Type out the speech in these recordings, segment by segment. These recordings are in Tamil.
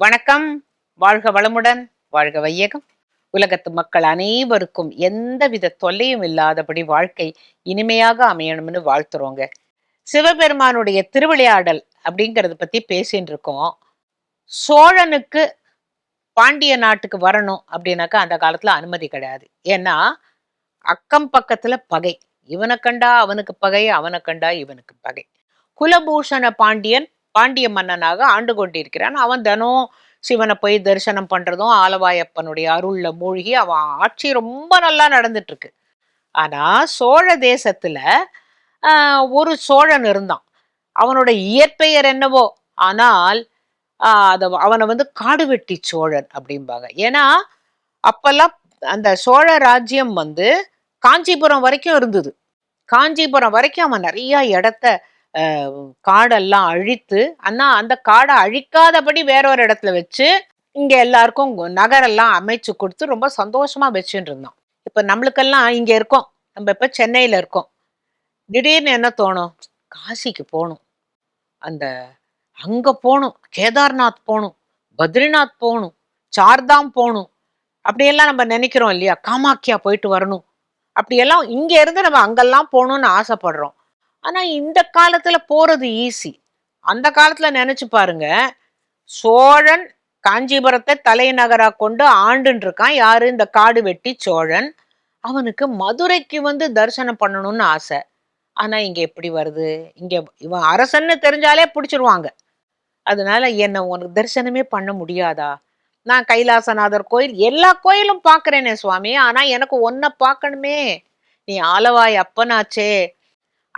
வணக்கம். வாழ்க வளமுடன் வாழ்க வையகம். உலகத்து மக்கள் அனைவருக்கும் எந்தவித தொல்லையும் இல்லாதபடி வாழ்க்கை இனிமையாக அமையணும்னு வாழ்த்துறோங்க. சிவபெருமானுடைய திருவிளையாடல் அப்படிங்கிறத பத்தி பேசிட்டு இருக்கோம். சோழனுக்கு பாண்டிய நாட்டுக்கு வரணும் அப்படின்னாக்கா அந்த காலத்துல அனுமதி கிடையாது. ஏன்னா அக்கம் பக்கத்துல பகை. இவனை கண்டா அவனுக்கு பகை அவனை கண்டா இவனுக்கு பகை. குலபூஷண பாண்டியன் பாண்டிய மன்னனாக ஆண்டு கொண்டிருக்கிறான். அவன் தினம் சிவனை போய் தரிசனம் பண்றதும் ஆலவாயப்பனுடைய அருள்ல மூழ்கி அவன் ஆட்சி ரொம்ப நல்லா நடந்துட்டு இருக்கு ஆனா சோழ தேசத்துல ஒரு சோழன் இருந்தான். அவனோட இயற்பெயர் என்னவோ? ஆனால் அதை அவனை வந்து காடுவெட்டி சோழன் அப்படிம்பாங்க. ஏன்னா அப்பெல்லாம் அந்த சோழ ராஜ்யம் வந்து காஞ்சிபுரம் வரைக்கும் இருந்தது. காஞ்சிபுரம் வரைக்கும் அவன் நிறைய இடத்த காடெல்லாம் அழித்து ஆனால் அந்த காடை அழிக்காதபடி வேறொரு இடத்துல வச்சு இங்கே எல்லாருக்கும் நகரெல்லாம் அமைச்சு கொடுத்து ரொம்ப சந்தோஷமாக வச்சுட்டு இருந்தோம் இப்போ நம்மளுக்கெல்லாம் இங்கே இருக்கோம். நம்ம இப்போ சென்னையில் இருக்கோம். திடீர்னு என்ன தோணும்? காசிக்கு போகணும். அந்த அங்கே போகணும். கேதார்நாத் போகணும். பத்ரிநாத் போகணும். சார்தாம் போகணும். அப்படியெல்லாம் நம்ம நினைக்கிறோம் இல்லையா? காமாக்கியா போயிட்டு வரணும். அப்படியெல்லாம் இங்கே இருந்து நம்ம அங்கெல்லாம் போகணும்னு ஆசைப்படுறோம். ஆனா இந்த காலத்துல போறது ஈஸி அந்த காலத்துல நினைச்சு பாருங்க. சோழன் காஞ்சிபுரத்தை தலைநகராக கொண்டு ஆண்டுன்னு இருக்கான். யாரு? இந்த காடு வெட்டி சோழன். அவனுக்கு மதுரைக்கு வந்து தரிசனம் பண்ணணும்னு ஆசை. ஆனா இங்க எப்படி வருது? இங்க இவன் அரசன்னு தெரிஞ்சாலே பிடிச்சிருவாங்க. அதனால என்ன உனக்கு தரிசனமே பண்ண முடியாதா? நான் கைலாசநாதர் கோயில் எல்லா கோயிலும் பார்க்குறேனே சுவாமி. ஆனா எனக்கு ஒன்றை பார்க்கணுமே. நீ ஆலவாய் அப்பனாச்சே.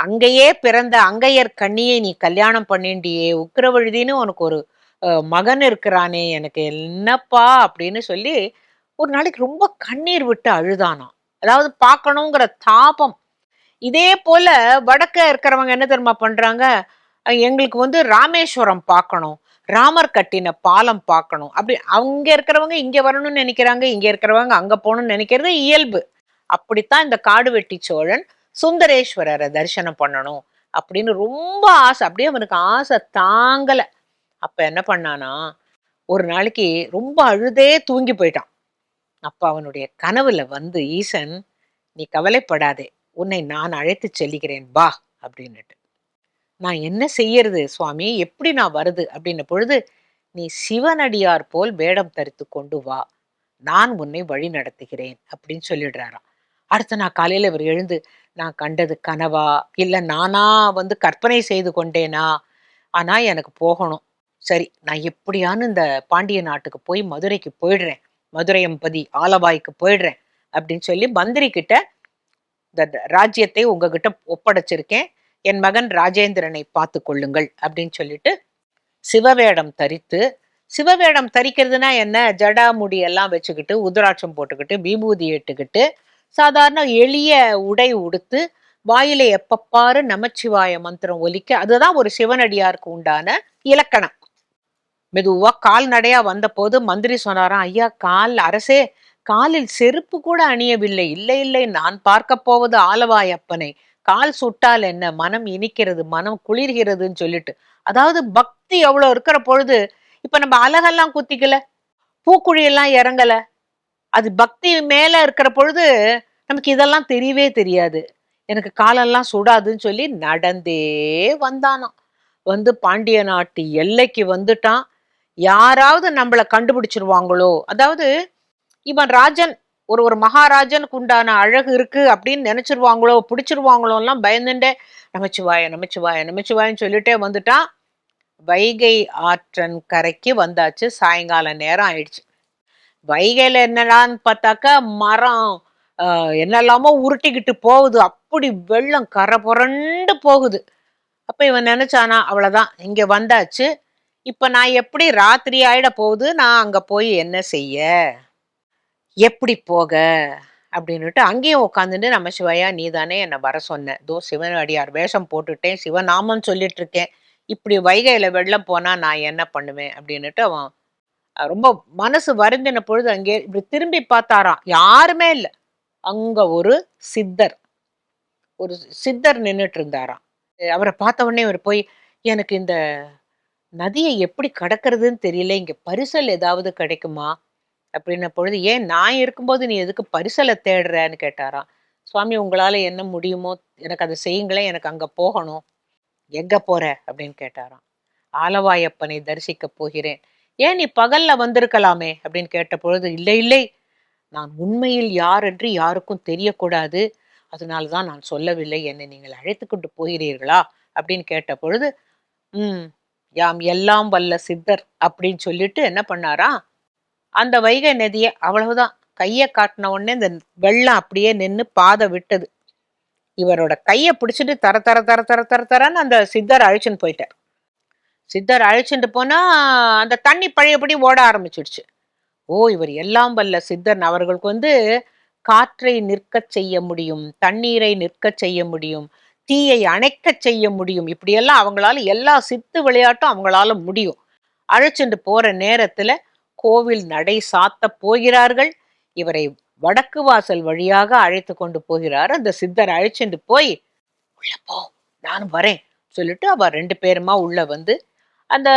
அங்கேயே பிறந்த அங்கையர் கண்ணியை நீ கல்யாணம் பண்ணிண்டியே உக்கிரவழுதின்னு உனக்கு ஒரு மகன் இருக்கிறானே எனக்கு என்னப்பா அப்படின்னு சொல்லி ஒரு நாளைக்கு ரொம்ப கண்ணீர் விட்டு அழுதானாம். அதாவது பார்க்கணுங்கிற தாபம். இதே போல வடக்க இருக்கிறவங்க என்ன தெரியுமா பண்றாங்க? எங்களுக்கு வந்து ராமேஸ்வரம் பார்க்கணும் ராமர் கட்டின பாலம் பார்க்கணும். அப்படி அங்க இருக்கிறவங்க இங்க வரணும்னு நினைக்கிறாங்க இங்க இருக்கிறவங்க அங்க போகணும்னு நினைக்கிறது இயல்பு. அப்படித்தான் இந்த காடு வெட்டி சோழன் சுந்தரேஸ்வரரை தரிசனம் பண்ணணும் அப்படின்னு ரொம்ப ஆசை. அப்படியே அவனுக்கு ஆசை தாங்கல. அப்ப என்ன பண்ணானா ஒரு நாளைக்கு ரொம்ப அழுதே தூங்கி போயிட்டான். அப்ப அவனுடைய கனவுல வந்து ஈசன் நீ கவலைப்படாதே. உன்னை நான் அழைத்து செல்லுகிறேன் வா அப்படின்னுட்டு. நான் என்ன செய்யறது சுவாமி? எப்படி நான் வருது? அப்படின்ன பொழுது நீ சிவனடியார் போல் வேடம் தரித்து கொண்டு வா. நான் உன்னை வழி நடத்துகிறேன் அப்படின்னு சொல்லிடுறாராம். அடுத்த நான் காலையில இவர் எழுந்து நான் கண்டது கனவா? இல்லை நானா வந்து கற்பனை செய்து கொண்டேனா? ஆனால் எனக்கு போகணும். சரி நான் எப்படியான்னு இந்த பாண்டிய நாட்டுக்கு போய் மதுரைக்கு போயிடுறேன். மதுரையம்பதி ஆலவாய்க்கு போயிடுறேன் அப்படின்னு சொல்லி மந்திரி கிட்ட இந்த த- ராஜ்யத்தை உங்ககிட்ட ஒப்படைச்சிருக்கேன். என் மகன் ராஜேந்திரனை பார்த்து கொள்ளுங்கள் அப்படின்னு சொல்லிட்டு சிவவேடம் தரித்து சிவவேடம் தரிக்கிறதுனா என்ன? ஜடா முடியெல்லாம் வச்சுக்கிட்டு உதராட்சம் போட்டுக்கிட்டு விபூதி இட்டுக்கிட்டு சாதாரண எளிய உடை உடுத்து வாயில எப்பப்பாரு நமச்சிவாய மந்திரம் ஒலிக்க அதுதான் ஒரு சிவனடியாருக்கு உண்டான இலக்கணம். மெதுவா கால்நடையா வந்தபோது மந்திரி சொன்னாராம் ஐயா கால் அரசே காலில் செருப்பு கூட அணியவில்லை. இல்லை இல்லை நான் பார்க்க போவது ஆலவாயப்பனை. கால் சுட்டால் என்ன? மனம் இனிக்கிறது மனம் குளிர்கிறதுன்னு சொல்லிட்டு. அதாவது பக்தி எவ்வளவு இருக்கிற பொழுது இப்ப நம்ம அழகெல்லாம் குத்திக்கல? பூக்குழி எல்லாம் இறங்கல? அது பக்தி மேல இருக்கிற பொழுது நமக்கு இதெல்லாம் தெரியவே தெரியாது. எனக்கு காலெல்லாம் சுடாதுன்னு சொல்லி நடந்தே வந்தானாம். வந்து பாண்டிய நாட்டு எல்லைக்கு வந்துட்டான். யாராவது நம்மளை கண்டுபிடிச்சிருவாங்களோ? அதாவது இவன் ராஜன் ஒரு ஒரு மகாராஜனுக்கு உண்டான அழகு இருக்கு அப்படின்னு நினைச்சிருவாங்களோ? பிடிச்சிருவாங்களோ எல்லாம் பயந்துட்டே நமச்சிவாய நமச்சிவாய நமச்சிவாயன்னு சொல்லிட்டே வந்துட்டான். வைகை ஆற்றன் கரைக்கு வந்தாச்சு. சாயங்கால நேரம் ஆயிடுச்சு. வைகையில என்னடான்னு பார்த்தாக்கா மரம் என்னெல்லாமோ உருட்டிக்கிட்டு போகுது. அப்படி வெள்ளம் கரை புரண்டு போகுது. அப்போ இவன் நினச்சானா அவ்வளோதான் இங்கே வந்தாச்சு. இப்போ நான் எப்படி ராத்திரி ஆயிட போகுது? நான் அங்கே போய் என்ன செய்ய? எப்படி போக? அப்படின்னுட்டு அங்கேயும் உட்காந்துட்டு நம்ம சிவையா நீ தானே என்னை வர சொன்ன. தோ சிவன் அடியார் வேஷம் போட்டுட்டேன். சிவநாமம் சொல்லிட்டு இருக்கேன். இப்படி வைகையில் வெள்ளம் போனால் நான் என்ன பண்ணுவேன்? அப்படின்னுட்டு அவன் ரொம்ப மனசு வருந்தின பொழுது அங்கே இப்படி திரும்பி பார்த்தாராம். யாருமே இல்லை. அங்க ஒரு சித்தர். ஒரு சித்தர் நின்றுட்டு இருந்தாராம். அவரை பார்த்த உடனே இவர் போய் எனக்கு இந்த நதியை எப்படி கடக்கிறதுன்னு தெரியல. இங்க பரிசல் ஏதாவது கிடைக்குமா? அப்படின்ன பொழுது ஏன் நான் இருக்கும்போது நீ எதுக்கு பரிசலை தேடுறேன்னு கேட்டாராம். சுவாமி உங்களால என்ன முடியுமோ எனக்கு அதை செய்யுங்களேன். எனக்கு அங்க போகணும். எங்க போற? அப்படின்னு கேட்டாராம். ஆலவாயப்பனை தரிசிக்க போகிறேன். ஏன் நீ பகல்ல வந்திருக்கலாமே? அப்படின்னு கேட்ட பொழுது இல்லை இல்லை. நான் உண்மையில் யார் என்று யாருக்கும் தெரியக்கூடாது. அதனால தான் நான் சொல்லவில்லை. என்னை நீங்கள் அழைத்து கொண்டு போகிறீர்களா? அப்படின்னு கேட்ட பொழுது ம் யாம் எல்லாம் வல்ல சித்தர் அப்படின்னு சொல்லிட்டு என்ன பண்ணாரா? அந்த வைகை நதியை அவ்வளவுதான் கையை காட்டின உடனே இந்த வெள்ளம் அப்படியே நின்று பாதை விட்டது. இவரோட கையை பிடிச்சிட்டு தர தர தர தர தர தரன்னு அந்த சித்தர் அழிச்சுன்னு போயிட்டார். சித்தர் அழைச்சிட்டு போனா அந்த தண்ணி பழையபடி ஓட ஆரம்பிச்சிடுச்சு. ஓ இவர் எல்லாம் வல்ல சித்தர் அவர்களுக்கு வந்து காற்றை நிற்கச் செய்ய முடியும் தண்ணீரை நிற்கச் செய்ய முடியும் தீயை அணைக்கச் செய்ய முடியும். இப்படியெல்லாம் அவங்களால எல்லா சித்து விளையாட்டும் அவங்களால முடியும். அழைச்சிட்டு போற நேரத்துல கோவில் நடை சாத்த போகிறார்கள். இவரை வடக்கு வாசல் வழியாக அழைத்து கொண்டு போகிறார். அந்த சித்தர் அழைச்சிட்டு போய் உள்ள போ நானும் வரேன். சொல்லிட்டு அவ ரெண்டு பேருமா உள்ள வந்து அந்த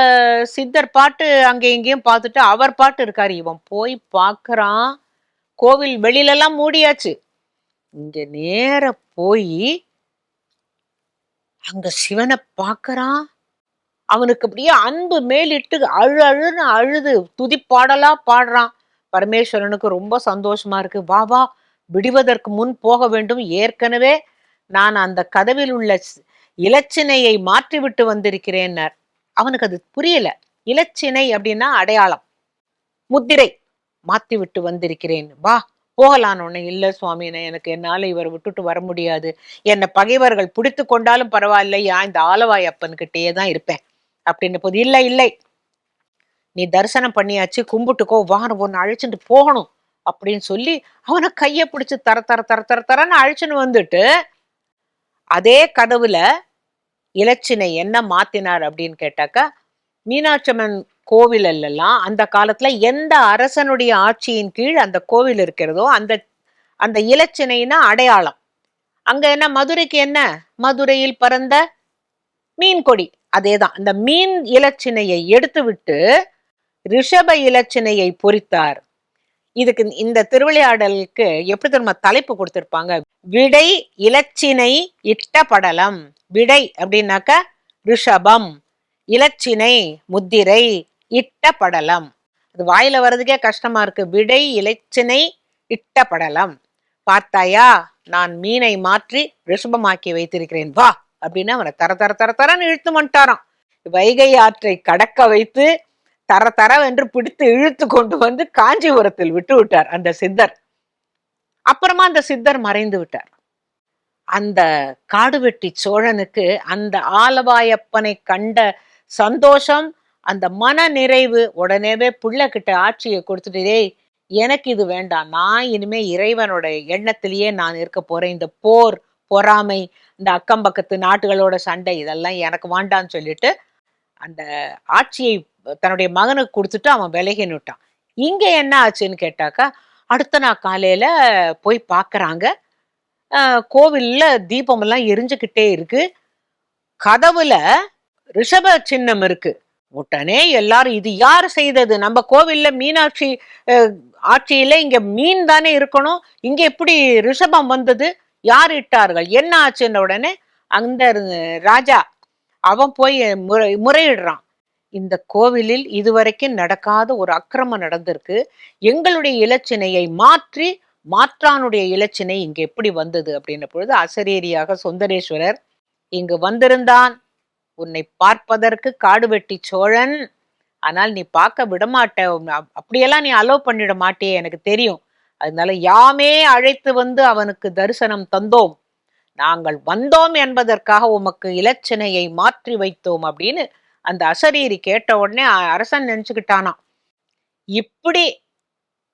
சித்தர் பாட்டு அங்கே இங்கேயும் பார்த்துட்டு அவர் பாட்டு இருக்கார். இவன் போய் பார்க்குறான். கோவில் வெளியிலலாம் மூடியாச்சு. இங்கே நேர போய் அங்கே சிவனை பார்க்கறான். அவனுக்கு அப்படியே அன்பு மேலிட்டு அழு அழுன்னு அழுது துதிப்பாடலா பாடுறான். பரமேஸ்வரனுக்கு ரொம்ப சந்தோஷமா இருக்கு. வா வா விடுவதற்கு முன் போக வேண்டும். ஏற்கனவே நான் அந்த கதவில் உள்ள இலச்சினையை மாற்றிவிட்டு வந்திருக்கிறேன்னார். அவனுக்கு அது புரியல. இலச்சினை அப்படின்னா அடையாளம். முத்திரை. மாத்தி விட்டு வந்திருக்கிறேன். வா போகலான்னு உடனே இல்லை சுவாமி. எனக்கு என்னால் இவரை விட்டுட்டு வர முடியாது. என்னை பகைவர்கள் பிடித்து கொண்டாலும் பரவாயில்லையா இந்த ஆலவாய் அப்பன்கிட்டயே தான் இருப்பேன். அப்படின்னு போது இல்லை இல்லை. நீ தரிசனம் பண்ணியாச்சு. கும்பிட்டுக்கோ. வா ஒன்று அழைச்சிட்டு போகணும். அப்படின்னு சொல்லி அவனை கையை பிடிச்சி தர தர தர தர தரன்னு அழைச்சின்னு வந்துட்டு அதே கதவுல இலச்சினை என்ன மாத்தினார் அப்படின்னு கேட்டாக்கா மீனாட்சம்மன் கோவில் எல்லாம் அந்த காலத்துல எந்த அரசனுடைய ஆட்சியின் கீழ் அந்த கோவில் இருக்கிறதோ அந்த அந்த இலச்சினைனா அடையாளம். அங்க என்ன மதுரைக்கு என்ன? மதுரையில் பறந்த மீன் கொடி. அதேதான் அந்த மீன் இலச்சினையை எடுத்துவிட்டு ரிஷப இலச்சினையை பொறித்தார். இதுக்கு இந்த திருவிளையாடலுக்கு எப்படி தெரியுமா தலைப்பு கொடுத்திருப்பாங்க? விடை இலச்சினை இட்ட படலம். விடை அப்படின்னாக்க ரிஷபம். இலச்சினை முத்திரை இட்ட படலம். அது வாயில வர்றதுக்கே கஷ்டமா இருக்கு. விடை இலச்சினை இட்ட படலம். பார்த்தாயா நான் மீனை மாற்றி ரிஷபமாக்கி வைத்திருக்கிறேன். வா அப்படின்னு அவனை தர தர தர தரன்னு இழுத்து வந்துட்டாராம் வைகை ஆற்றை கடக்க வைத்து தர தரவென்று பிடித்து இழுத்து கொண்டு வந்து காஞ்சிபுரத்தில் விட்டு விட்டார் அந்த சித்தர். அப்புறமா அந்த சித்தர் மறைந்து விட்டார். அந்த காடுவெட்டி சோழனுக்கு அந்த ஆலவாயப்பனை கண்ட சந்தோஷம் அந்த மன நிறைவு உடனேவே புள்ள கிட்ட ஆட்சியை கொடுத்துட்டே எனக்கு இது வேண்டாம். நான் இனிமே இறைவனோட எண்ணத்திலேயே நான் இருக்க போறேன். இந்த போர் பொறாமை இந்த அக்கம் பக்கத்து நாட்டுகளோட சண்டை இதெல்லாம் எனக்கு வேண்டான்னு சொல்லிட்டு அந்த ஆட்சியை தன்னுடைய மகனுக்கு கொடுத்துட்டு அவன் விலகி நிட்டான். இங்கே என்ன ஆச்சுன்னு கேட்டாக்கா அடுத்த நாள் காலையில் போய் பார்க்குறாங்க கோவிலில் தீபமெல்லாம் எரிஞ்சுக்கிட்டே இருக்கு. கதவுல ரிஷப சின்னம் இருக்கு. உடனே எல்லாரும் இது யார் செய்தது? நம்ம கோவில்ல மீனாட்சி ஆட்சியில இங்க மீன் தானே இருக்கணும். இங்க எப்படி ரிஷபம் வந்தது? யார் இட்டார்கள்? என்ன ஆச்சுன்ன உடனே அந்த ராஜா அவன் போய் முறை முறையிடுறான். இந்த கோவிலில் இதுவரைக்கும் நடக்காத ஒரு அக்கிரமம் நடந்திருக்கு. எங்களுடைய இலச்சினையை மாற்றி மாற்றானுடைய இலச்சினை இங்கு எப்படி வந்தது அப்படின்ன பொழுது அசரேரியாக சுந்தரேஸ்வரர் இங்கு வந்திருந்தான். உன்னை பார்ப்பதற்கு காடுவெட்டி சோழன். ஆனால் நீ பார்க்க விடமாட்ட. அப்படியெல்லாம் நீ அலோவ் பண்ணிட மாட்டே எனக்கு தெரியும். அதனால யாமே அழைத்து வந்து அவனுக்கு தரிசனம் தந்தோம். நாங்கள் வந்தோம் என்பதற்காக உமக்கு இலச்சினையை மாற்றி வைத்தோம் அப்படின்னு அந்த அசரீரி கேட்ட உடனே அரசன் நினச்சிக்கிட்டானாம் இப்படி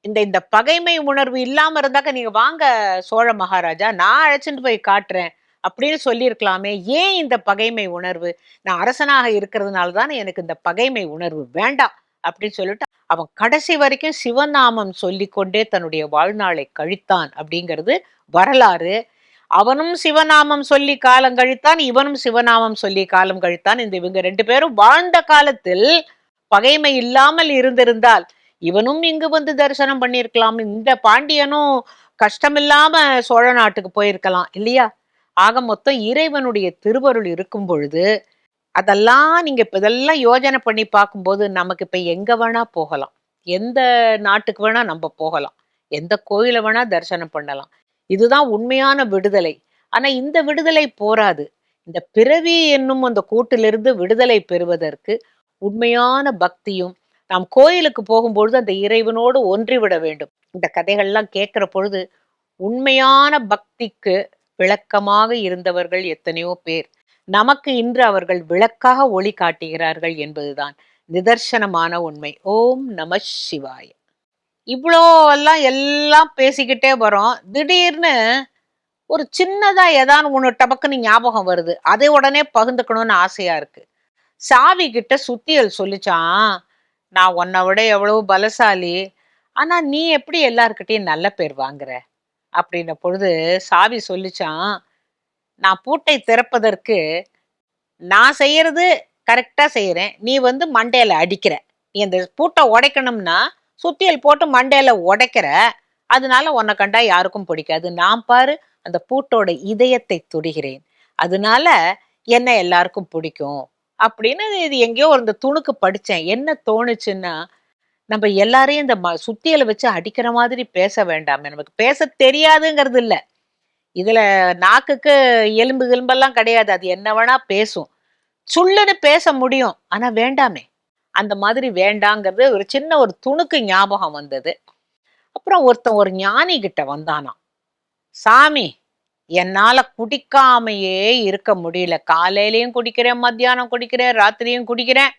இந்த இந்த பகைமை உணர்வு இல்லாம இருந்தாக்க நீங்க வாங்க சோழ மகாராஜா நான் அழைச்சிட்டு போய் காட்டுறேன் அப்படின்னு சொல்லியிருக்கலாமே. ஏன் இந்த பகைமை உணர்வு? நான் அரசனாக இருக்கிறதுனால தானே எனக்கு இந்த பகைமை உணர்வு வேண்டாம் அப்படின்னு சொல்லிட்டு அவன் கடைசி வரைக்கும் சிவநாமம் சொல்லிக்கொண்டே தன்னுடைய வாழ்நாளை கழித்தான் அப்படிங்கிறது வரலாறு. அவனும் சிவநாமம் சொல்லி காலம் கழித்தான் இவனும் சிவநாமம் சொல்லி காலம் கழித்தான் இந்த இவங்க ரெண்டு பேரும் வாழ்ந்த காலத்தில் பகைமை இல்லாமல் இருந்திருந்தால் இவனும் இங்கு வந்து தரிசனம் பண்ணியிருக்கலாம். இந்த பாண்டியனும் கஷ்டமில்லாம சோழ நாட்டுக்கு போயிருக்கலாம் இல்லையா? ஆக மொத்தம் இறைவனுடைய திருவருள் இருக்கும் பொழுது அதெல்லாம் நீங்க இப்ப இதெல்லாம் யோஜனை பண்ணி பார்க்கும்போது நமக்கு இப்ப எங்க வேணா போகலாம். எந்த நாட்டுக்கு வேணா நம்ம போகலாம். எந்த கோயிலை வேணா தரிசனம் பண்ணலாம். இதுதான் உண்மையான விடுதலை. ஆனா இந்த விடுதலை போராது. இந்த பிறவி என்னும் அந்த கூட்டிலிருந்து விடுதலை பெறுவதற்கு உண்மையான பக்தியும் நாம் கோயிலுக்கு போகும்பொழுது அந்த இறைவனோடு ஒன்றிவிட வேண்டும். இந்த கதைகள்லாம் கேட்கிற பொழுது உண்மையான பக்திக்கு விளக்கமாக இருந்தவர்கள் எத்தனையோ பேர். நமக்கு இன்று அவர்கள் விளக்காக ஒளி காட்டுகிறார்கள் என்பதுதான் நிதர்சனமான உண்மை. ஓம் நம சிவாய. இவ்வளோ எல்லாம் எல்லாம் பேசிக்கிட்டே வரோம். திடீர்னு ஒரு சின்னதா ஏதாவது ஒன்று டபக்குன்னு ஞாபகம் வருது. அதை உடனே பகிர்ந்துக்கணும்னு ஆசையா இருக்கு. சாவி கிட்ட சுத்தியல் சொல்லிச்சான் நான் உன்னை விட எவ்வளவு பலசாலி ஆனா நீ எப்படி எல்லாருக்கிட்டையும் நல்ல பேர் வாங்குற? அப்படின்ன பொழுது சாவி சொல்லிச்சான் நான் பூட்டை திறப்பதற்கு நான் செய்யறது கரெக்டா செய்யறேன். நீ வந்து மண்டையில அடிக்கிற. நீ அந்த பூட்டை உடைக்கணும்னா சுத்தியல் போட்டு மண்டையில உடைக்கிற அதனால உன்னை கண்டா யாருக்கும் பிடிக்காது. நான் பாரு அந்த பூட்டோட இதயத்தை துடிகிறேன் அதனால என்ன எல்லாருக்கும் பிடிக்கும். அப்படின்னு இது எங்கேயோ ஒரு இந்த துணுக்கு படிச்சேன். என்ன தோணுச்சுன்னா நம்ம எல்லாரையும் இந்த ம- சுத்தியலை வச்சு அடிக்கிற மாதிரி பேச வேண்டாமே. நமக்கு பேச தெரியாதுங்கிறது இல்ல. இதுல நாக்குக்கு எலும்பு எலும்பெல்லாம் கிடையாது. அது என்ன வேணா பேசும். சுள்ளுன்னு பேச முடியும். ஆனா வேண்டாமே. அந்த மாதிரி வேண்டாங்கிறது ஒரு சின்ன ஒரு துணுக்கு ஞாபகம் வந்தது. அப்புறம் ஒருத்தன் ஒரு ஞானி கிட்ட வந்தானாம். சாமி என்னால குடிக்காமையே இருக்க முடியல. காலையிலயும் குடிக்கிறேன் மத்தியானம் குடிக்கிறேன் ராத்திரியும் குடிக்கிறேன்.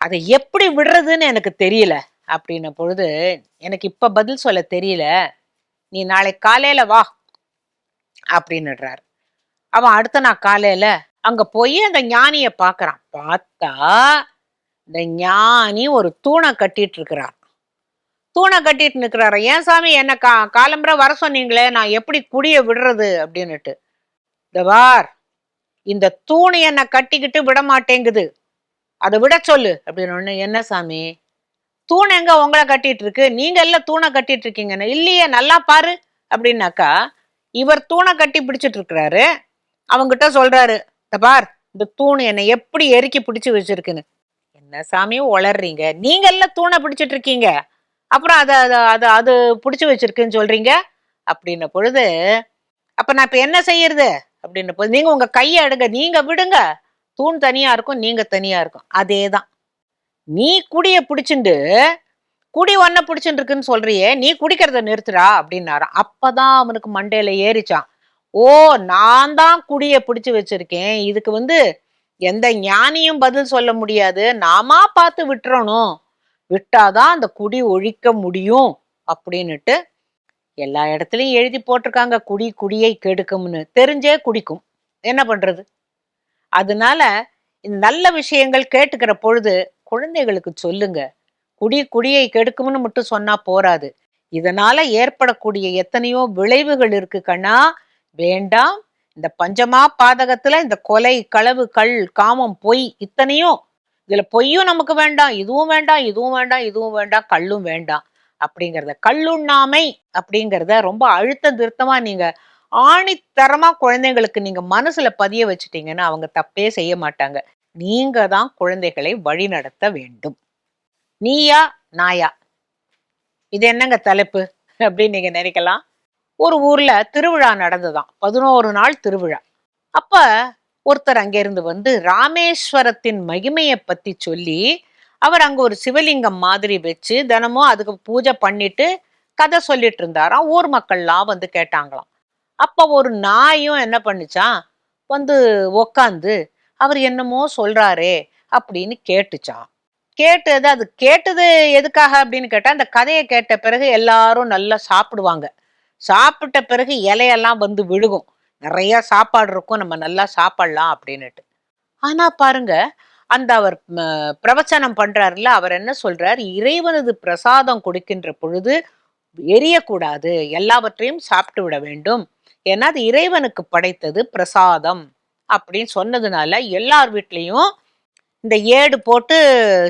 அதை எப்படி விடுறதுன்னு எனக்கு தெரியல. அப்படின்ன பொழுது எனக்கு இப்ப பதில் சொல்ல தெரியல. நீ நாளை காலையில வா. அப்படின்னுடுறாரு. அவன் அடுத்த நாள் காலையில அங்க போய் அந்த ஞானிய பாக்குறான். பார்த்தா இந்த ஞானி ஒரு தூணை கட்டிட்டு இருக்கிறார். தூணை கட்டிட்டு நிக்கிறாரு. ஏன் சாமி என்ன கா காலம்புரை வர சொன்னீங்களே நான் எப்படி குடிய விடுறது? அப்படின்னுட்டு. இந்த பார் இந்த தூணை என்னை கட்டிக்கிட்டு விட மாட்டேங்குது. அதை விட சொல்லு. அப்படின்னு என்ன சாமி தூண் எங்க உங்களை கட்டிட்டு இருக்கு? நீங்க எல்லாம் தூணை கட்டிட்டு இருக்கீங்கன்னு. இல்லையே நல்லா பாரு. அப்படின்னாக்கா இவர் தூணை கட்டி பிடிச்சிட்டு இருக்கிறாரு. அவங்கிட்ட சொல்றாரு "இந்த பார் இந்த தூண் என்னை எப்படி எரிக்கி பிடிச்சி வச்சிருக்குன்னு. என்ன சாமி உளர்றீங்க நீங்க தூணை பிடிச்சிட்டு இருக்கீங்க அப்புறம் அதை அதை அதை அது பிடிச்சி வச்சிருக்குன்னு சொல்றீங்க. அப்படின்ன பொழுது அப்ப நான் இப்ப என்ன செய்யறது? அப்படின்ன பொழுது நீங்க உங்க கையை எடுங்க. நீங்க விடுங்க. தூண் தனியா இருக்கும் நீங்க தனியா இருக்கும். அதே தான் நீ குடிய பிடிச்சிண்டு குடி ஒன்ன பிடிச்சுட்டு இருக்குன்னு சொல்றியே நீ குடிக்கிறத நிறுத்துறா அப்படின்னாராம். அப்பதான் அவனுக்கு மண்டையில ஏறிச்சான். ஓ நான் தான் குடியை பிடிச்சி வச்சிருக்கேன். இதுக்கு வந்து எந்த ஞானியும் பதில் சொல்ல முடியாது. நாமா பார்த்து விட்டுறணும். விட்டாதான் அந்த குடி ஒழிக்க முடியும் அப்படின்னுட்டு எல்லா இடத்துலையும் எழுதி போட்டிருக்காங்க. குடி குடியை கெடுக்கும்னு. தெரிஞ்சே குடிக்கும். என்ன பண்றது? அதனால இந்த நல்ல விஷயங்கள் கேட்டுக்கிற பொழுது குழந்தைகளுக்கு சொல்லுங்க. குடி குடியை கெடுக்கும்னு மட்டும் சொன்னா போராது இதனால ஏற்படக்கூடிய எத்தனையோ விளைவுகள் இருக்கு கண்ணா. வேண்டாம். இந்த பஞ்சமா பாதகத்துல இந்த கொலை களவு கள் காமம் பொய் இத்தனையும் இதுல பொய்யும் நமக்கு வேண்டாம் இதுவும் வேண்டாம் இதுவும் வேண்டாம் இதுவும் வேண்டாம் கல்லும் வேண்டாம் அப்படிங்கிறத கல்லுண்ணாமை அப்படிங்கிறத ரொம்ப அழுத்த திருத்தமா நீங்க ஆணித்தரமா குழந்தைங்களுக்கு நீங்க மனசுல பதிய வச்சுட்டீங்கன்னா அவங்க தப்பே செய்ய மாட்டாங்க. நீங்க தான் குழந்தைகளை வழிநடத்த வேண்டும். நீயா நாயா? இது என்னங்க தலைப்பு? அப்படின்னு நீங்க நினைக்கலாம். ஒரு ஊர்ல திருவிழா நடந்ததாம். பதினோரு நாள் திருவிழா. அப்ப ஒருத்தர் அங்கிருந்து வந்து ராமேஸ்வரத்தின் மகிமையை பத்தி சொல்லி அவர் அங்க ஒரு சிவலிங்கம் மாதிரி வச்சு தினமும் அதுக்கு பூஜை பண்ணிட்டு கதை சொல்லிட்டு இருந்தாராம். ஊர் மக்கள்லாம் வந்து கேட்டாங்களாம். அப்ப ஒரு நாயும் என்ன பண்ணுச்சான் வந்து உக்காந்து அவர் என்னமோ சொல்றாரே அப்படின்னு கேட்டுச்சான் கேட்டது அது கேட்டது எதுக்காக அப்படின்னு கேட்டா அந்த கதையை கேட்ட பிறகு எல்லாரும் நல்லா சாப்பிடுவாங்க. சாப்பிட்ட பிறகு இலையெல்லாம் வந்து விழுகும். நிறைய சாப்பாடு இருக்கும் நம்ம நல்லா சாப்பிடலாம் அப்படின்னுட்டு. ஆனா பாருங்க அந்த அவர் பிரவச்சனம் பண்றாருல அவர் என்ன சொல்றார்? இறைவனது பிரசாதம் கொடுக்கின்ற பொழுது எரியக்கூடாது எல்லாவற்றையும் சாப்பிட்டு விட வேண்டும். ஏன்னா அது இறைவனுக்கு படைத்தது பிரசாதம் அப்படின்னு சொன்னதுனால எல்லார் வீட்லேயும் இந்த ஏடு போட்டு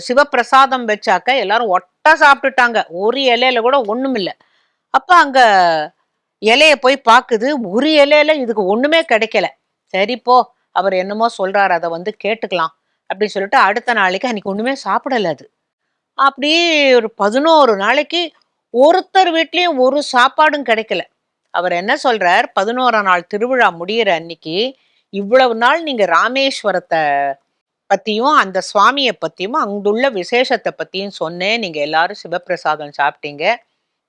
சிவப்பிரசாதம் வச்சாக்க எல்லாரும் ஒட்டா சாப்பிட்டுட்டாங்க. ஒரு இலையில கூட ஒன்றும் இல்லை அப்போ அங்கே இலையை போய் பார்க்குது ஒரு இலையில இதுக்கு ஒண்ணுமே கிடைக்கல. சரி போ அவர் என்னமோ சொல்றாரு அதை வந்து கேட்டுக்கலாம் அப்படின்னு சொல்லிட்டு அடுத்த நாளைக்கு அன்னைக்கு ஒண்ணுமே சாப்பிடல அது. அப்படி ஒரு பதினோரு நாளைக்கு ஒருத்தர் வீட்லேயும் ஒரு சாப்பாடும் கிடைக்கல. அவர் என்ன சொல்றார்? பதினோராம் நாள் திருவிழா முடியிற அன்னைக்கு இவ்வளவு நாள் நீங்க ராமேஸ்வரத்தை பத்தியும் அந்த சுவாமியை பத்தியும் அங்குள்ள விசேஷத்தை பத்தியும் சொன்னேன். நீங்க எல்லாரும் சிவப்பிரசாதம் சாப்பிட்டீங்க.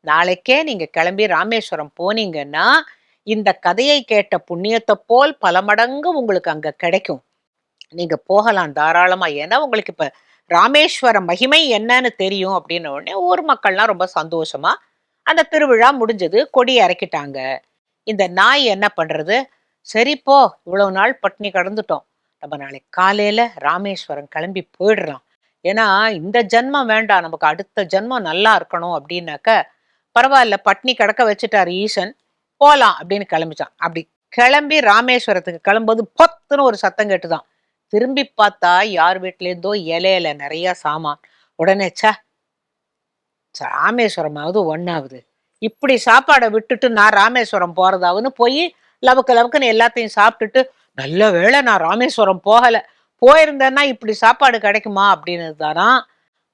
நாளைக்கே நீங்க கிளம்பி ராமேஸ்வரம் போனீங்கன்னா இந்த கதையை கேட்ட புண்ணியத்தை போல் பல மடங்கு உங்களுக்கு அங்க கிடைக்கும். நீங்க போகலாம் தாராளமா. ஏன்னா உங்களுக்கு இப்ப ராமேஸ்வர மகிமை என்னன்னு தெரியும் அப்படின்ன உடனே ஊர் மக்கள்லாம் ரொம்ப சந்தோஷமா அந்த திருவிழா முடிஞ்சது. கொடி இறக்கிட்டாங்க. இந்த நாய் என்ன பண்றது? சரி போ இவ்வளவு நாள் பட்னி கடந்துட்டோம். நம்ம நாளைக்கு காலையில ராமேஸ்வரம் கிளம்பி போயிடுறோம் ஏன்னா இந்த ஜென்மம் வேண்டாம். நமக்கு அடுத்த ஜென்மம் நல்லா இருக்கணும் அப்படின்னாக்க பரவாயில்ல பட்னி கிடக்க வச்சுட்டாரு ஈசன் போலாம் அப்படின்னு கிளம்பிச்சான். அப்படி கிளம்பி ராமேஸ்வரத்துக்கு கிளம்பும்போது பொத்துன்னு ஒரு சத்தம் கேட்டுதான். திரும்பி பார்த்தா யார் வீட்டிலேருந்தோ இலையில நிறைய சாமான். உடனே ச்சே ராமேஸ்வரமாவது ஒன்னாவது இப்படி சாப்பாடை விட்டுட்டு நான் ராமேஸ்வரம் போறதாவுன்னு போய் லவக்கு லவுக்குன்னு எல்லாத்தையும் சாப்பிட்டுட்டு நல்ல வேளை நான் ராமேஸ்வரம் போகல. போயிருந்தேன்னா இப்படி சாப்பாடு கிடைக்குமா அப்படின்னு தானா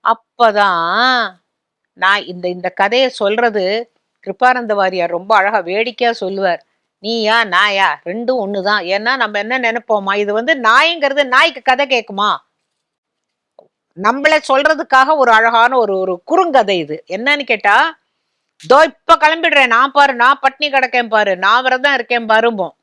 அப்பதான் நான் இந்த இந்த கதையை சொல்றது கிருப்பானந்த வாரியார் ரொம்ப அழகா வேடிக்கையா சொல்லுவார். நீயா நாயா ரெண்டும் ஒன்று தான் ஏன்னா நம்ம என்ன நினைப்போமா? இது வந்து நாய்ங்கிறது நாய்க்கு கதை கேட்குமா நம்மள சொல்றதுக்காக ஒரு அழகான ஒரு ஒரு குறுங்கதை இது. என்னன்னு கேட்டா தோ இப்ப கிளம்பிடுறேன். நான் பாரு நான் பட்னி கிடக்கேன் பாரு. நான் விரதம் இருக்கேன் பாரும்போம்.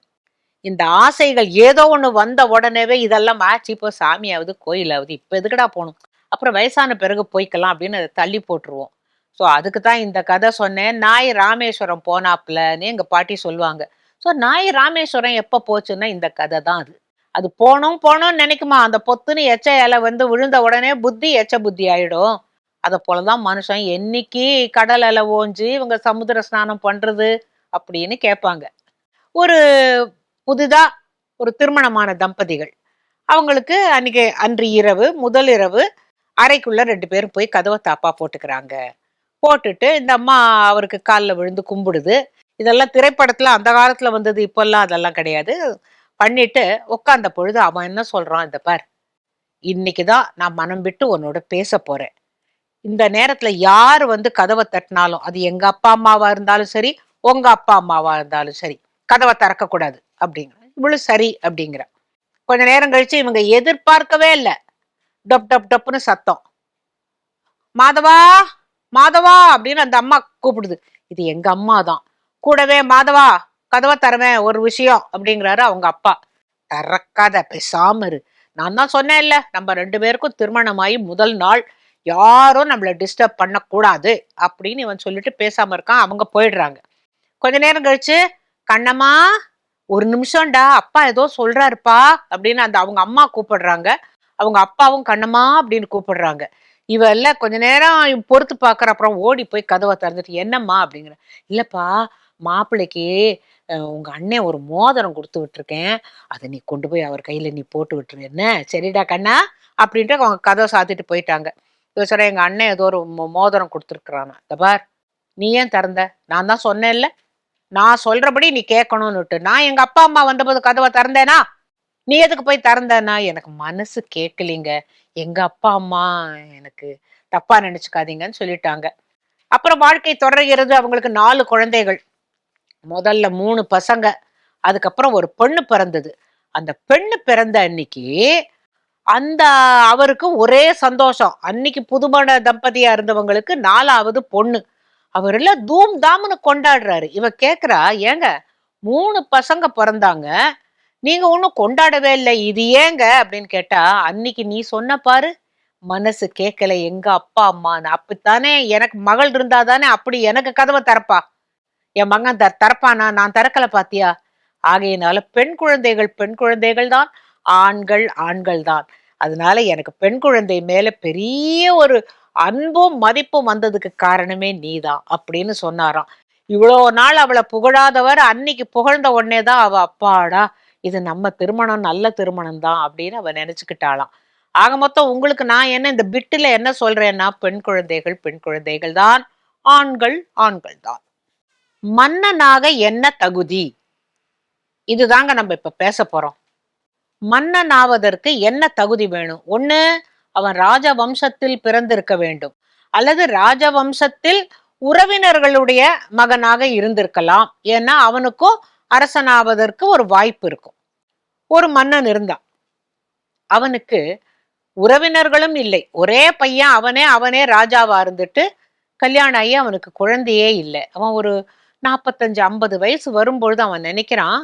இந்த ஆசைகள் ஏதோ ஒன்று வந்த உடனேவே இதெல்லாம் ஆச்சு இப்போ சாமியாவது கோயிலாவது இப்போ எதுக்கடா போகணும்? அப்புறம் வயசான பிறகு போய்க்கலாம் அப்படின்னு அதை தள்ளி போட்டுருவோம். ஸோ அதுக்கு தான் இந்த கதை சொன்னேன். நாய் ராமேஸ்வரம் போனாப்லன்னு எங்கள் பாட்டி சொல்லுவாங்க. ஸோ நாய் ராமேஸ்வரம் எப்போ போச்சுன்னா இந்த கதை தான் அது. அது போனோம் போனோம்னு நினைக்குமா? அந்த பொத்துன்னு எச்ச இலை வந்து விழுந்த உடனே புத்தி எச்ச புத்தி ஆயிடும். அதை போலதான் மனுஷன் என்னைக்கு கடல் அலை ஓஞ்சி இவங்க சமுத்திர ஸ்நானம் பண்றது அப்படின்னு கேட்பாங்க. ஒரு புதிதா ஒரு திருமணமான தம்பதிகள். அவங்களுக்கு அன்னைக்கு அன்று இரவு முதல் இரவு அறைக்குள்ள ரெண்டு பேரும் போய் கதவை தாப்பா போட்டுக்கிறாங்க. போட்டுட்டு இந்த அம்மா அவருக்கு காலில் விழுந்து கும்பிடுது. இதெல்லாம் திரைப்படத்தில் அந்த காலத்தில் வந்தது இப்போல்லாம் அதெல்லாம் கிடையாது. பண்ணிட்டு உட்காந்த பொழுது அவன் என்ன சொல்கிறான் இந்த பார். இன்னைக்குதான் நான் மனம் விட்டு உன்னோட பேச போகிறேன் இந்த நேரத்தில் யார் வந்து கதவை தட்டினாலும் அது எங்கள் அப்பா அம்மாவாக இருந்தாலும் சரி உங்கள் அப்பா அம்மாவாக இருந்தாலும் சரி கதவை திறக்கக்கூடாது அப்படிங்கிற இவ்வளோ சரி அப்படிங்கிற. கொஞ்ச நேரம் கழித்து இவங்க எதிர்பார்க்கவே இல்லை. டப் டப் டப்புன்னு சத்தம். மாதவா! மாதவா அப்படின்னு அந்த அம்மா கூப்பிடுது. இது எங்க அம்மா தான் கூடவே மாதவா கதவை தரவேன் ஒரு விஷயம் அப்படிங்கிறாரு அவங்க அப்பா. திறக்காத பேசாம இரு. நான் தான் சொன்னேன் இல்ல நம்ம ரெண்டு பேருக்கும் திருமணமாயி முதல் நாள். யாரும் நம்மள டிஸ்டர்ப் பண்ணக்கூடாது அப்படின்னு இவன் சொல்லிட்டு பேசாம இருக்கான். அவங்க போயிடுறாங்க. கொஞ்ச நேரம் கழிச்சு கண்ணம்மா ஒரு நிமிஷம்டா அப்பா ஏதோ சொல்றாருப்பா அப்படின்னு அந்த அவங்க அம்மா கூப்பிடுறாங்க. அவங்க அப்பாவும் கண்ணம்மா அப்படின்னு கூப்பிடுறாங்க. இவ கொஞ்ச நேரம் பொறுத்து பாக்குற அப்புறம் ஓடி போய் கதவை திறந்துட்டு என்னம்மா? அப்படிங்கிற. இல்லப்பா மாப்பிள்ளைக்கு உங்கள் உங்க அண்ணன் ஒரு மோதிரம் கொடுத்து விட்டுருக்கேன். அதை நீ கொண்டு போய் அவர் கையில நீ போட்டு விட்டுரு. என்ன? சரிடா கண்ணா அப்படின்ட்டு அவங்க கதவை சாத்திட்டு போயிட்டாங்க. யோசனை எங்கள் எங்க அண்ணன் ஏதோ ஒரு மோதிரம் கொடுத்துருக்குறானா. இந்த பார் நீ ஏன் திறந்த? நான் தான் சொன்னேன்ல. நான் சொல்றபடி நீ கேட்கணும்னுட்டு. நான் எங்க அப்பா அம்மா வந்தபோது கதவை திறந்தேனா? நீ எதுக்கு போய் திறந்தனா எனக்கு மனசு கேட்கலிங்க. எங்க அப்பா அம்மா எனக்கு தப்பா நினைச்சுக்காதீங்கன்னு சொல்லிட்டாங்க. அப்புறம் வாழ்க்கை தொடர்கிறது அவங்களுக்கு நாலு குழந்தைகள். முதல்ல மூணு பசங்க. அதுக்கப்புறம் ஒரு பெண்ணு பிறந்தது. அந்த பெண்ணு பிறந்த அன்னைக்கு அந்த அவருக்கு ஒரே சந்தோஷம். அன்னைக்கு புதுமண தம்பதியா இருந்தவங்களுக்கு நாலாவது பொண்ணு. அவர்ல தூம் தாம்னு கொண்டாடுறாரு. இவ கேக்குறா ஏங்க மூணு பசங்க பிறந்தாங்க. நீங்க ஒன்றும் கொண்டாடவே இல்லை இது ஏங்க? அப்படின்னு கேட்டா அன்னைக்கு நீ சொன்ன பாரு மனசு கேட்கல எங்க அப்பா அம்மான்னு அப்படித்தானே எனக்கு மகள் இருந்தா தானே அப்படி எனக்கு கதவை திறப்பா. என் மகன் த திறப்பானா? நான் திறக்கல பாத்தியா? ஆகையினால பெண் குழந்தைகள் பெண் குழந்தைகள் தான் ஆண்கள் ஆண்கள் தான். அதனால எனக்கு பெண் குழந்தை மேல பெரிய ஒரு அன்பும் மதிப்பும் வந்ததுக்கு காரணமே நீதான் அப்படின்னு சொன்னாராம். இவ்வளோ நாள் அவளை புகழாதவர் அன்னைக்கு புகழ்ந்த உடனே தான் அவ அப்பாடா இது நம்ம திருமணம் நல்ல திருமணம் தான் அப்படின்னு அவ நினைச்சுக்கிட்டாளாம். ஆக மொத்தம் உங்களுக்கு நான் என்ன இந்த பிட்டுல என்ன சொல்றேன்னா பெண் குழந்தைகள் பெண் குழந்தைகள் தான். ஆண்கள் ஆண்கள் தான். மன்னனாக என்ன தகுதி? இதுதாங்க நம்ம இப்ப பேச போறோம். மன்னன் ஆவதற்கு என்ன தகுதி வேணும்? ஒண்ணு அவன் ராஜ வம்சத்தில் பிறந்திருக்க வேண்டும். அல்லது ராஜ வம்சத்தில் உறவினர்களுடைய மகனாக இருந்திருக்கலாம். ஏன்னா அவனுக்கும் அரசனாவதற்கு ஒரு வாய்ப்பு இருக்கும். ஒரு மன்னன் இருந்தான். அவனுக்கு உறவினர்களும் இல்லை. ஒரே பையன் அவனே அவனே ராஜாவா இருந்துட்டு கல்யாணம் ஆகி அவனுக்கு குழந்தையே இல்லை. அவன் ஒரு நாற்பத்தஞ்சு ஐம்பது வயசு வரும்பொழுது அவன் நினைக்கிறான்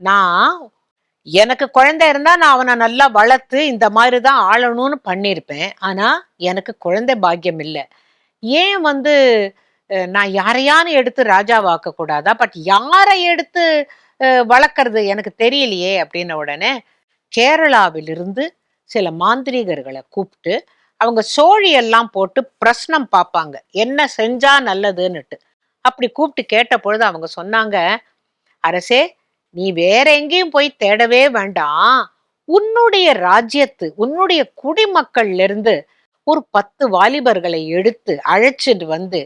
நான் எனக்கு குழந்தை இருந்தா நான் அவனை நல்லா வளர்த்து இந்த மாதிரி தான் ஆளணும்னு பண்ணியிருப்பேன். ஆனா எனக்கு குழந்தை பாக்கியம் இல்லை. ஏன் வந்து நான் யாரையானு எடுத்து ராஜாவாக்க கூடாதா பட் யாரை எடுத்து வளர்க்கறது எனக்கு தெரியலையே அப்படின்ன உடனே கேரளாவிலிருந்து சில மாந்திரீகர்களை கூப்பிட்டு அவங்க சோழி எல்லாம் போட்டு பிரശ്னம் பார்ப்பாங்க. என்ன செஞ்சா நல்லதுன்னுட்டு. அப்படி கூப்பிட்டு கேட்ட பொழுது அவங்க சொன்னாங்க அரசே நீ வேற எங்கேயும் போய் தேடவே வேண்டாம். உன்னுடைய ராஜ்யத்து உன்னுடைய குடிமக்கள்ல இருந்து ஒரு பத்து வாலிபர்களை எடுத்து அழைச்சிட்டு வந்து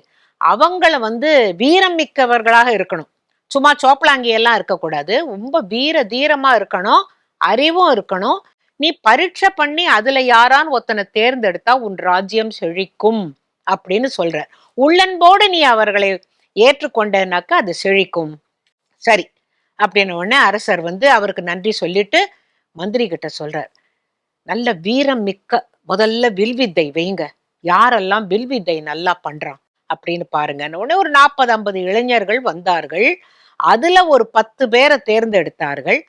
அவங்கள வந்து வீரம் மிக்கவர்களாக இருக்கணும். சும்மா சோப்பலாங்கி எல்லாம் இருக்கக்கூடாது. ரொம்ப வீர தீரமா இருக்கணும். அறிவும் இருக்கணும். நீ பரீட்சை பண்ணி அதுல யாரான்னு ஒருத்தனை தேர்ந்தெடுத்தா உன் ராஜ்யம் செழிக்கும் அப்படின்னு சொல்ற. உள்ளன்போடு நீ அவர்களை ஏற்றுக்கொண்டனாக்கா அது செழிக்கும். சரி. அப்படின்னு உடனே அரசர் வந்து அவருக்கு நன்றி சொல்லிட்டு மந்திரி கிட்ட சொல்றார். நல்ல வீரம் மிக்க முதல்ல வில்வித்தை வைங்க. யாரெல்லாம் வில்வித்தை நல்லா பண்றான் அப்படின்னு பாருங்க. உடனே ஒரு நாற்பது ஐம்பது இளைஞர்கள் வந்தார்கள். அதுல ஒரு பத்து பேரை தேர்ந்தெடுத்தார்கள்.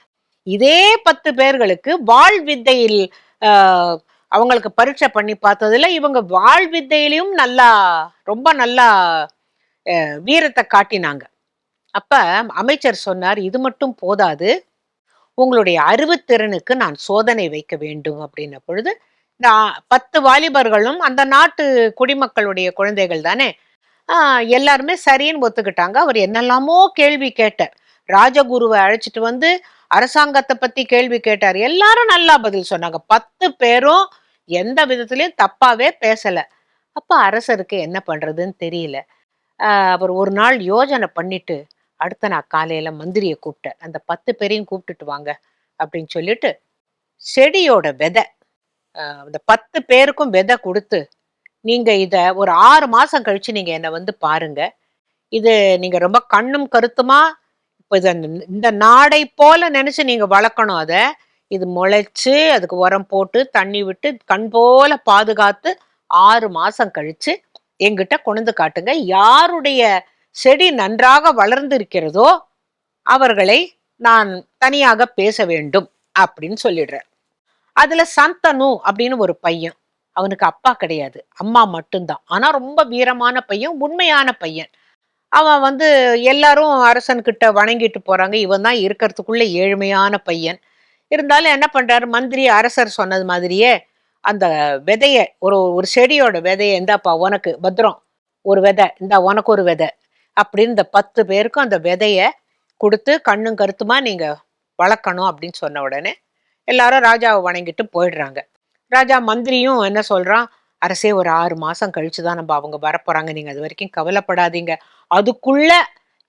இதே பத்து பேர்களுக்கு வாழ் வித்தையில் ஆஹ், அவங்களுக்கு பரீட்சை பண்ணி பார்த்ததுல இவங்க வாழ் வித்தையிலையும் நல்லா ரொம்ப நல்லா வீரத்தை காட்டினாங்க. அப்ப அமைச்சர் சொன்னார் இது மட்டும் போதாது. உங்களுடைய அறிவுத்திறனுக்கு நான் சோதனை வைக்க வேண்டும். அப்படின்ன பொழுது இந்த பத்து வாலிபர்களும் அந்த நாட்டு குடிமக்களுடைய குழந்தைகள் தானே எல்லாருமே சரின்னு ஒத்துக்கிட்டாங்க. அவர் என்னெல்லாமோ கேள்வி கேட்டார். ராஜகுருவை அழைச்சிட்டு வந்து அரசாங்கத்தை பத்தி கேள்வி கேட்டார். எல்லாரும் நல்லா பதில் சொன்னாங்க. பத்து பேரும் எந்த விதத்திலயும் தப்பாவே பேசல. அப்ப அரசருக்கு என்ன பண்றதுன்னு தெரியல. அவர் ஒரு நாள் யோஜனை பண்ணிட்டு அடுத்த நாள் காலையில மந்திரியை கூப்பிட்டார். அந்த பத்து பேரையும் கூப்பிட்டுட்டு வாங்க அப்படின்னு சொல்லிட்டு செடியோட விதை அந்த பத்து பேருக்கும் விதை கொடுத்து நீங்க இத ஒரு ஆறு மாசம் கழிச்சு நீங்க என்னை வந்து பாருங்க. இது நீங்க ரொம்ப கண்ணும் கருத்துமா? இப்போ இது அந்த- இந்த நாடை போல நினைச்சு நீங்க வளர்க்கணும் அதை. இது முளைச்சு அதுக்கு உரம் போட்டு தண்ணி விட்டு கண் போல பாதுகாத்து ஆறு மாசம் கழிச்சு எங்கிட்ட கொண்டு காட்டுங்க. யாருடைய செடி நன்றாக வளர்ந்து இருக்கிறதோ அவர்களை நான் தனியாக பேச வேண்டும் அப்படின்னு சொல்லிடுறேன். அதுல சந்தனு அப்படின்னு ஒரு பையன். அவனுக்கு அப்பா கிடையாது. அம்மா மட்டும்தான். ஆனால் ரொம்ப வீரமான பையன் உண்மையான பையன். அவன் வந்து எல்லாரும் அரசன்கிட்ட வணங்கிட்டு போகிறாங்க இவன் தான் இருக்கிறதுக்குள்ள ஏழ்மையான பையன். இருந்தாலும் என்ன பண்ணுறாரு மந்திரி அரசர் சொன்னது மாதிரியே அந்த விதைய ஒரு ஒரு செடியோட விதைய இந்தாப்பா உனக்கு பத்திரம் ஒரு விதை இந்தா உனக்கு ஒரு விதை அப்படின்னு இந்த பத்து பேருக்கும் அந்த விதைய கொடுத்து கண்ணும் கருத்துமா நீங்கள் வளர்க்கணும் அப்படின்னு சொன்ன உடனே எல்லாரும் ராஜாவை வணங்கிட்டு போயிடுறாங்க. ராஜா மந்திரியும் என்ன சொல்றான்? அரசே ஒரு ஆறு மாசம் கழிச்சுதான் நம்ம அவங்க வரப்போறாங்க. நீங்க அது வரைக்கும் கவலைப்படாதீங்க. அதுக்குள்ள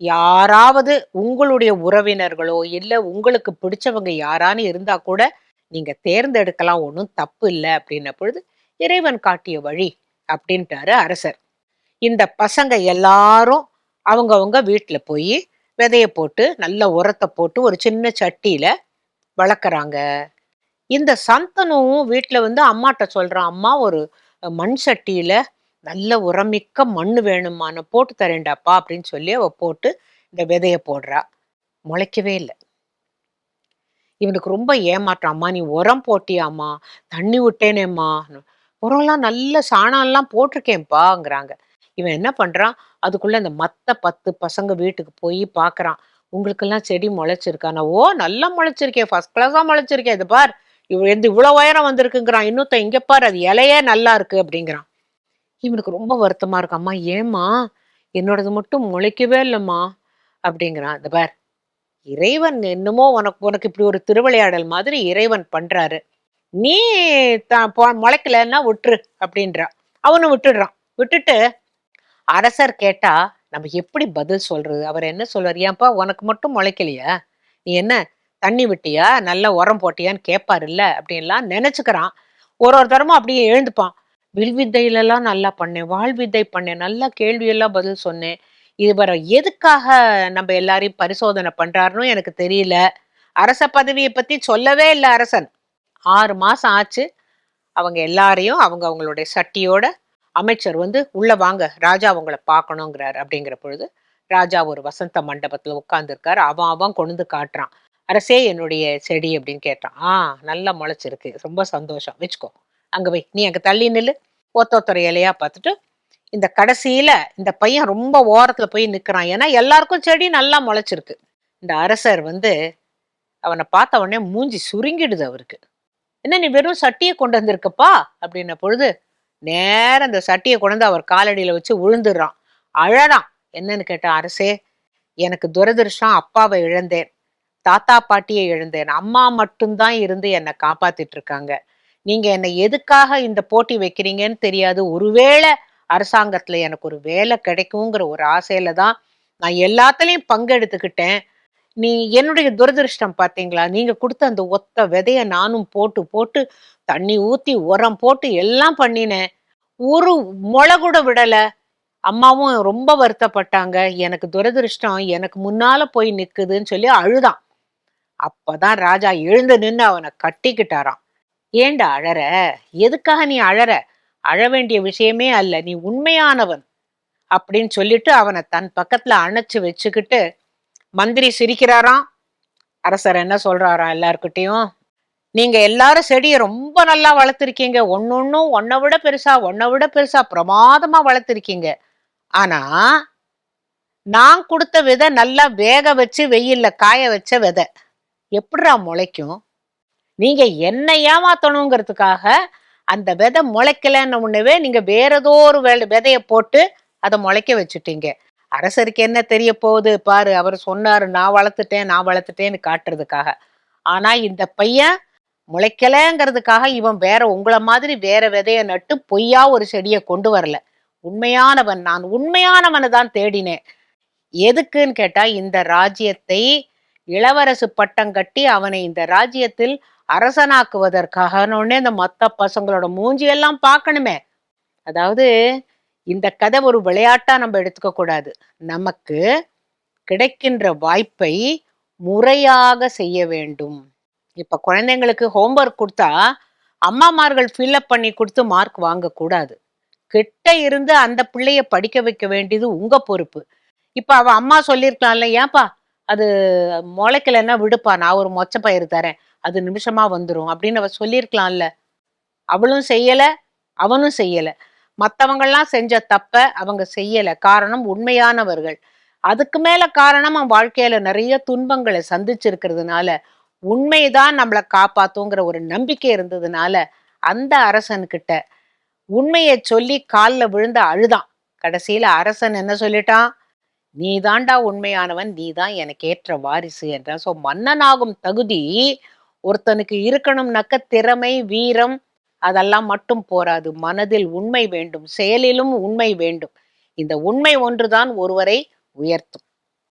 யாராவது உங்களுடைய உறவினர்களோ இல்லை உங்களுக்கு பிடிச்சவங்க யாரான்னு இருந்தா கூட நீங்க தேர்ந்தெடுக்கலாம். ஒன்றும் தப்பு இல்லை. அப்படின்ன பொழுது இறைவன் காட்டிய வழி அப்படின்ட்டாரு அரசர். இந்த பசங்க எல்லாரும் அவங்கவுங்க வீட்டில் போய் விதைய போட்டு நல்ல உரத்தை போட்டு ஒரு சின்ன சட்டியில வளர்க்குறாங்க. இந்த சந்தனும் வீட்டுல வந்து அம்மாட்ட சொல்றான் அம்மா ஒரு மண் சட்டியில நல்ல உரமிக்க மண் வேணுமா? நான் போட்டு தரேன்டாப்பா அப்படின்னு சொல்லி அவ போட்டு இந்த விதைய போடுறா. முளைக்கவே இல்லை. இவனுக்கு ரொம்ப ஏமாற்றம். அம்மா நீ உரம் போட்டியாம்மா? தண்ணி விட்டேனேம்மா? உரம்லாம் நல்ல சாணம்லாம் போட்டிருக்கேன்ப்பாங்கிறாங்க இவன் என்ன பண்றான்? அதுக்குள்ளே அந்த மற்ற பத்து பசங்க வீட்டுக்கு போய் பார்க்குறான் உங்களுக்கெல்லாம் செடி முளைச்சிருக்கானா ஓ நல்லா முளைச்சிருக்கேன். ஃபர்ஸ்ட் கிளாஸாக முளைச்சிருக்கேன். இது பார் இவ எந்த இவ்வளவு உயரம் வந்திருக்குங்கிறான். இன்னொருத்த இங்கே பாரு அது இலையே நல்லா இருக்கு அப்படிங்கிறான். இவனுக்கு ரொம்ப வருத்தமா இருக்கு. அம்மா ஏம்மா என்னோடது மட்டும் முளைக்கவே இல்லைம்மா அப்படிங்கிறான். இந்த பார் இறைவன் என்னமோ உனக்கு உனக்கு இப்படி ஒரு திருவிளையாடல் மாதிரி இறைவன் பண்றாரு. நீ தான் முளைக்கலன்னா விட்டுரு அப்படின்றா. அவனும் விட்டுடுறான். விட்டுட்டு அரசர் கேட்டா நம்ம எப்படி பதில் சொல்றது? அவர் என்ன சொல்வார்? ஏன்பா உனக்கு மட்டும் முளைக்கலையா? நீ என்ன தண்ணி விட்டியா? நல்ல உரம் போட்டியான்னு கேட்பாரு இல்ல அப்படின்லாம் நினைச்சுக்கிறான். ஒரு ஒரு தரமும் அப்படியே எழுந்துப்பான். வில் வித்தையிலலாம் நல்லா பண்ணேன் வாழ்வித்தை பண்ணேன் நல்லா கேள்வியெல்லாம் பதில் சொன்னேன். இது வர எதுக்காக நம்ம எல்லாரையும் பரிசோதனை பண்றாருன்னு எனக்கு தெரியல. அரச பதவியை பத்தி சொல்லவே இல்லை அரசன். ஆறு மாசம் ஆச்சு. அவங்க எல்லாரையும் அவங்க அவங்களுடைய சட்டியோட அமைச்சர் வந்து உள்ள வாங்க ராஜா அவங்கள பார்க்கணுங்கிறார். அப்படிங்கிற பொழுது ராஜா ஒரு வசந்த மண்டபத்துல உட்கார்ந்துருக்காரு. அவன் அவன் கொண்டு காட்டுறான். அரசே என்னுடைய செடி அப்படின்னு கேட்டான். ஆ நல்லா முளைச்சிருக்கு. ரொம்ப சந்தோஷம். வச்சுக்கோ. அங்கே போய் நீ அங்கே தள்ளி நில்லு. ஒத்தொத்தர இலையா பார்த்துட்டு இந்த கடைசியில் இந்த பையன் ரொம்ப ஓரத்தில் போய் நிற்கிறான் ஏன்னா எல்லாருக்கும் செடி நல்லா முளைச்சிருக்கு. இந்த அரசர் வந்து அவனை பார்த்த உடனே மூஞ்சி சுருங்கிடுது அவருக்கு. என்ன நீ வெறும் சட்டியை கொண்டு வந்திருக்கப்பா? அப்படின்ன பொழுது நேரம் அந்த சட்டியை கொண்டு வந்து அவர் காலடியில் வச்சு விழுந்துடுறான் அழறான். என்னன்னு கேட்டான் அரசே எனக்கு துரதிருஷ்டம் அப்பாவை இழந்தேன். தாத்தா பாட்டியை எழுந்தேன் அம்மா மட்டும்தான் இருந்து என்னை காப்பாத்திட்டு இருக்காங்க நீங்க என்னை எதுக்காக இந்த போட்டி வைக்கிறீங்கன்னு தெரியாது. ஒருவேளை அரசாங்கத்துல எனக்கு ஒரு வேலை கிடைக்குங்கிற ஒரு ஆசையில தான் நான் எல்லாத்துலயும் பங்கெடுத்துக்கிட்டேன். நீ என்னுடைய துரதிருஷ்டம் பாத்தீங்களா நீங்க கொடுத்த அந்த ஒத்த விதைய நானும் போட்டு போட்டு தண்ணி ஊத்தி உரம் போட்டு எல்லாம் பண்ணினேன். ஒரு முளை கூட விடல. அம்மாவும் ரொம்ப வருத்தப்பட்டாங்க. எனக்கு துரதிருஷ்டம் எனக்கு முன்னால போய் நிக்குதுன்னு சொல்லி அழுதான். அப்பதான் ராஜா எழுந்து நின்று அவனை கட்டிக்கிட்டாராம். ஏண்டா அழற? எதுக்காக நீ அழற? அழ வேண்டிய விஷயமே அல்ல நீ உண்மையானவன் அப்படின்னு சொல்லிட்டு அவனை தன் பக்கத்துல அணைச்சு வச்சுக்கிட்டு மந்திரி சிரிக்கிறாராம். அரசர் என்ன சொல்றாராம் எல்லாருக்கிட்டையும் நீங்க எல்லாரும் செடியை ரொம்ப நல்லா வளர்த்துருக்கீங்க. ஒன்னொன்னும் ஒன்னை விட பெருசா ஒன்னை விட பெருசா பிரமாதமா வளர்த்துருக்கீங்க. ஆனா நான் கொடுத்த விதை நல்லா வேக வச்சு வெயில்ல காய வச்ச விதை. எப்படிடா முளைக்கும்? நீங்க என்ன ஏமாத்தணுங்கிறதுக்காக அந்த விதை முளைக்கலன்னு ஒண்ணுவே நீங்க வேற ஏதோ ஒரு விதைய போட்டு அதை முளைக்க வச்சுட்டீங்க. அரசருக்கு என்ன தெரிய போகுது? பாரு அவர் சொன்னாரு நான் வளர்த்துட்டேன் நான் வளர்த்துட்டேன்னு காட்டுறதுக்காக. ஆனா இந்த பையன் முளைக்கலங்கிறதுக்காக இவன் வேற உங்களை மாதிரி வேற விதைய நட்டு பொய்யா ஒரு செடியை கொண்டு வரல. உண்மையானவன் நான் உண்மையானவனை தான் தேடினேன். எதுக்குன்னு கேட்டா இந்த ராஜ்யத்தை இளவரசு பட்டம் கட்டி அவனை இந்த ராஜ்யத்தில் அரசனாக்குவதற்காக உடனே இந்த மத்த பசங்களோட மூஞ்சியெல்லாம் பார்க்கணுமே. அதாவது இந்த கதை ஒரு விளையாட்டா நம்ம எடுத்துக்க கூடாது. நமக்கு கிடைக்கின்ற வாய்ப்பை முறையாக செய்ய வேண்டும். இப்ப குழந்தைங்களுக்கு ஹோம்ஒர்க் கொடுத்தா அம்மாமார்கள் ஃபில்அப் பண்ணி கொடுத்து மார்க் வாங்கக்கூடாது. கிட்ட இருந்து அந்த பிள்ளைய படிக்க வைக்க வேண்டியது உங்க பொறுப்பு. இப்ப அவ அம்மா சொல்லியிருக்கலாம்ல ஏன்பா? அது முளைக்கலைன்னா விடுப்பா நான் ஒரு மொச்ச பயிர் தரேன் அது நிமிஷமா வந்துடும் அப்படின்னு அவ சொல்லியிருக்கலாம்ல. அவளும் செய்யல அவனும் செய்யல. மற்றவங்கள்லாம் செஞ்ச தப்ப அவங்க செய்யல காரணம் உண்மையானவர்கள். அதுக்கு மேல காரணம் அவன் வாழ்க்கையில நிறைய துன்பங்களை சந்திச்சிருக்கிறதுனால உண்மைதான் நம்மளை காப்பாத்துங்கிற ஒரு நம்பிக்கை இருந்ததுனால அந்த அரசன்கிட்ட உண்மையை சொல்லி காலில் விழுந்த அழுதான். கடைசியில அரசன் என்ன சொல்லிட்டான்? நீ தாண்டா உண்மையானவன் நீ தான் எனக்கு ஏற்ற வாரிசு என்றான். சோ மன்னனாகும் தகுதி ஒருத்தனுக்கு இருக்கணும்னாக்க திறமை வீரம் அதெல்லாம் மட்டும் போராது. மனதில் உண்மை வேண்டும் செயலிலும் உண்மை வேண்டும். இந்த உண்மை ஒன்றுதான் ஒருவரை உயர்த்தும்.